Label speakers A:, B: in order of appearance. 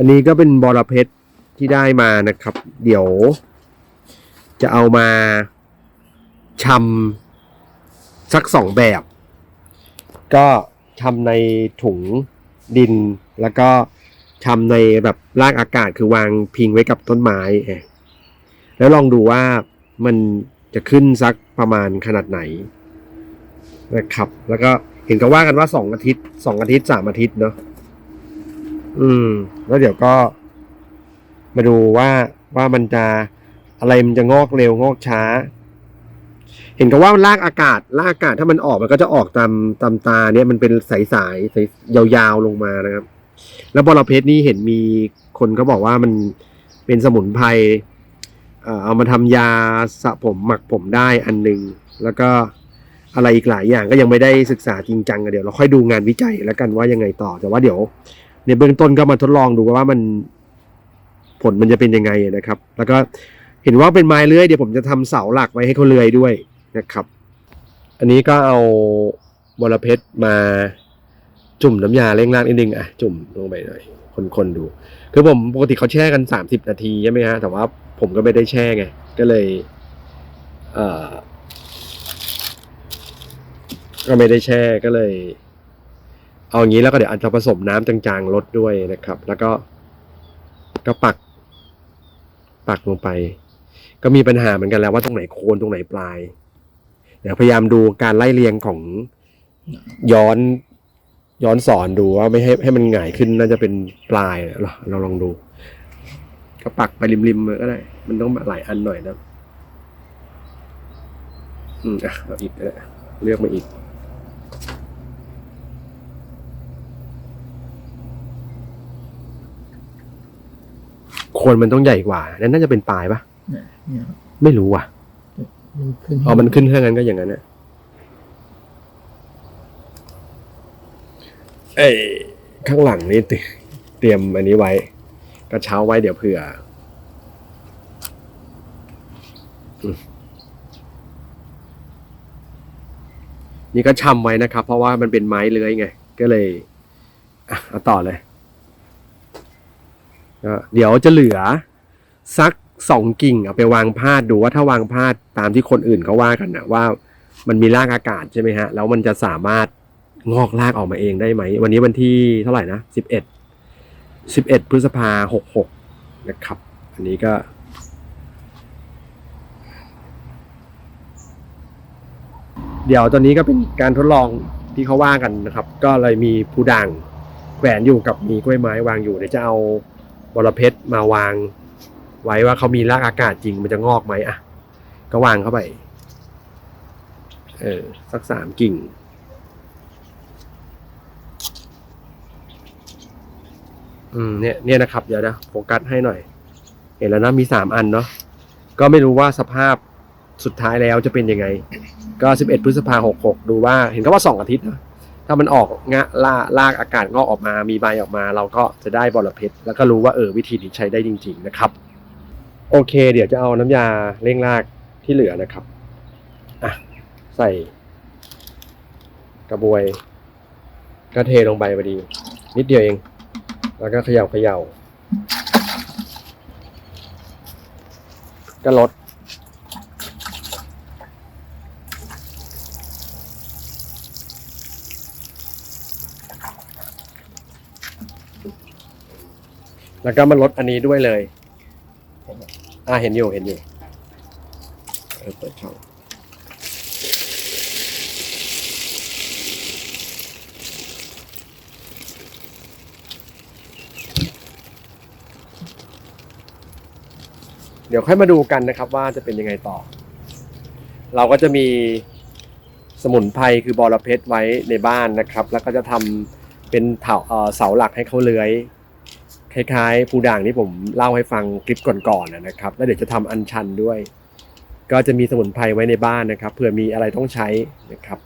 A: อันนี้ก็เป็นบอระเพ็ดที่ได้มานะครับ เดี๋ยว จะเอามาชำสักสองแบบ ก็ชำในถุงดิน แล้วก็ชำในแบบรากอากาศคือวางพิงไว้กับต้นไม้ แล้วลองดูว่ามันจะขึ้นสักประมาณขนาดไหนนะครับ แล้วก็เห็นก็ว่ากันว่าสองอาทิตย์สองอาทิตย์สามอาทิตย์เนาะ อืม แล้วเดี๋ยวก็มาดูว่าว่ามันจะอะไรมันจะงอกเร็วงอกช้า เห็นก็ว่ามันลากอากาศลากอากาศถ้ามันออกมันก็จะออกตามตามตา เนี่ยมันเป็นสายสายสายยาวๆลงมานะครับ แล้วบอระเพ็ดนี่เห็นมีคนก็บอกว่ามันเป็นสมุนไพรเอามาทำยาสระผมหมักผมได้อันหนึ่งแล้วก็อะไรอีกหลายอย่างก็ยังไม่ได้ศึกษาจริงจังกันเดี๋ยวเราค่อยดูงานวิจัยแล้วกันว่ายังไงต่อแต่ว่าเดี๋ยว ในเบื้องต้นก็มาทดลองดูว่ามันผลมันจะเป็นยังไงนะครับ แล้วก็เห็นว่าเป็นไม้เลื้อยเดี๋ยวผมจะทำเสาหลักไว้ให้เขาเลื้อยด้วยนะครับ อันนี้ก็เอาบอระเพ็ดมาจุ่มน้ำยาเร่งรากนิดนึงอะจุ่มลงไปหน่อยคนๆดู คือผมปกติเขาแช่กันสามสิบนาทีใช่ไหมฮะแต่ว่าผมก็ไม่ได้แช่ไง ก็เลยเอ่อก็ไม่ได้แช่ก็เลย เอาอย่างนี้แล้วก็เดี๋ยวอาจจะผสมน้ำจางๆลดด้วยนะครับ แล้วก็ก็ปัก ปักลงไป ก็มีปัญหาเหมือนกันแล้วว่าตรงไหนโคนตรงไหนปลาย เดี๋ยวพยายามดูการไล่เรียงของย้อนย้อนสอนดูว่าไม่ให้ให้มันหงายขึ้นน่าจะเป็นปลายนะเราเราลองดู ก็ปักไปริมๆก็ได้มันต้องหลายอันหน่อยนะอืมอะเอาอีกเลือกมาอีก โคนมันต้องใหญ่กว่า นั่นน่าจะเป็นปลายปะ
B: เนี่ยเนี่ย
A: ไม่รู้อะ
B: มันขึ้น
A: อ๋อมันขึ้นแค่นั้นก็อย่างนั้นน่ะเอ้ยข้างหลังนี่เตรีเตรียมอันนี้ไว้กระเช้าไว้เดี๋ยวเผื่ออืมนี่ก็ชำไว้นะครับ เพราะว่ามันเป็นไม้เลื้อยไง ก็เลยอะเอาต่อเลยก็ เดี๋ยวจะเหลือสักสองกิ่งเอาไปวางพาดดูว่าถ้าวางพาดตามที่คนอื่นเขาว่ากันนะว่ามันมีรากอากาศใช่ไหมฮะ แล้วมันจะสามารถงอกรากออกมาเองได้ไหม วันนี้วันที่เท่าไหร่นะสิบเอ็ดสิบเอ็ดพฤษภาหกหกนะครับ อันนี้ก็เดี๋ยวตอนนี้ก็เป็นการทดลองที่เขาว่ากันนะครับ ก็เลยมีผู้ด่างแขวนอยู่กับมีกล้วยไม้วางอยู่เดี๋ยวจะเอา บอระเพ็ดมาวาง ไว้ว่าเขามีรากอากาศจริงมันจะงอกไหมอะ ก็วางเข้าไป เออ สักสามกิ่ง อืมเนี่ยเนี่ยนะครับ เดี๋ยวนะโฟกัสให้หน่อย เห็นแล้วนะมีสามอันเนาะก็ไม่รู้ว่าสภาพสุดท้ายแล้วจะเป็นยังไง ก็สิบเอ็ดพฤษภาหกหกดูว่า เห็นก็ว่าสองอาทิตย์นะ ถ้ามันออกงะล่าลากอากาศงอกออกมา มีใบออกมา เราก็จะได้บอระเพ็ดแล้วก็รู้ว่าเออวิธีนี้ใช้ได้จริง ๆนะครับ โอเค เดี๋ยวจะเอาน้ำยาเร่งรากที่เหลือนะครับอะใส่กระบวยก็เทลงไปพอดี นิดเดียวเอง แล้วก็เขย่าเขย่าก็ลด แล้วก็มาลดอันนี้ด้วยเลย อ่าเห็นอยู่เห็นอยู่เออเปิดช่องเดี๋ยวค่อยมาดูกันนะครับว่าจะเป็นยังไงต่อ เราก็จะมีสมุนไพรคือบอระเพ็ดไว้ในบ้านนะครับ แล้วก็จะทำเป็นเถาเอ่อเสาหลักให้เขาเลื้อย คล้ายๆภูด่างที่ผมเล่าให้ฟังคลิปก่อนๆนนะครับ แล้วเดี๋ยวจะทำอัญชันด้วย ก็จะมีสมุนไพรไว้ในบ้านนะครับเผื่อมีอะไรต้องใช้นะครับ